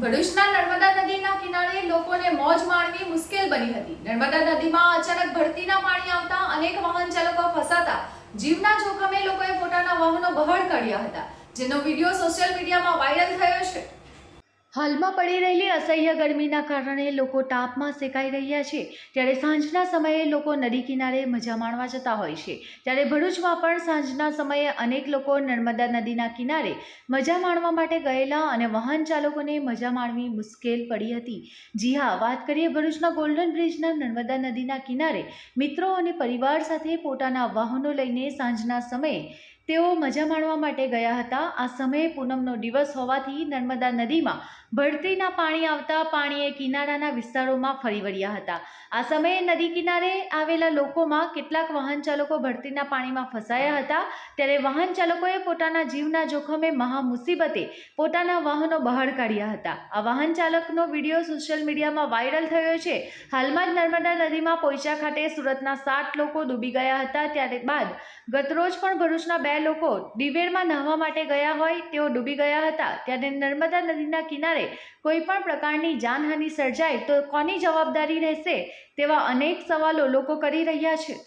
ભરૂચના નર્મદા નદીના કિનારે લોકોને મોજ માણવી મુશ્કેલ બની હતી. નર્મદા નદીમાં અચાનક ભરતીના પાણી આવતા અનેક વાહન ચાલકો ફસાતા. જીવના જોખમે લોકોએ પોતાના વાહનો બહાર કાઢ્યા હતા. જેનો વીડિયો સોશિયલ મીડિયામાં વાયરલ થયો છે. હાલમાં પડી રહેલી અસહ્ય ગરમીના કારણે લોકો તાપમાં સેકાઈ રહ્યા છે. ત્યારે સાંજના સમયે લોકો નદી કિનારે મજા માણવા જતા હોય છે. ત્યારે ભરૂચમાં પણ સાંજના સમયે અનેક લોકો નર્મદા નદીના કિનારે મજા માણવા માટે ગયેલા અને વાહન ચાલકોને મજા માણવી મુશ્કેલ પડી હતી. જી હા, વાત કરીએ ભરૂચના ગોલ્ડન બ્રિજના નર્મદા નદીના કિનારે. મિત્રો અને પરિવાર સાથે પોતાના વાહનો લઈને સાંજના સમયે તેઓ મજા માણવા માટે ગયા હતા. આ સમયે પૂનમનો દિવસ હોવાથી નર્મદા નદીમાં ભરતીના પાણી આવતા પાણીએ કિનારાના વિસ્તારોમાં ફરી વળ્યા હતા. આ સમયે નદી કિનારે આવેલા લોકોમાં કેટલાક વાહન ચાલકો ભરતીના પાણીમાં ફસાયા હતા. ત્યારે વાહન ચાલકોએ પોતાના જીવના જોખમે મહા મુસીબતે પોતાના વાહનો બહાર કાઢ્યા હતા. આ વાહન ચાલકનો વીડિયો સોશિયલ મીડિયામાં વાયરલ થયો છે. હાલમાં જ નર્મદા નદીમાં પોઈચા ખાતે સુરતના સાત લોકો ડૂબી ગયા હતા. ત્યારે બાદ ગતરોજ પણ ભરૂચના બે લોકો દિવેરમાં નહાવા માટે ગયા હોય, તેઓ ડૂબી ગયા હતા. ત્યારે નર્મદા નદીના કિનારે કોઈ પણ પ્રકારની જાનહાનિ સર્જાય તો કોની જવાબદારી રહેશે તેવા અનેક સવાલો લોકો કરી રહ્યા છે.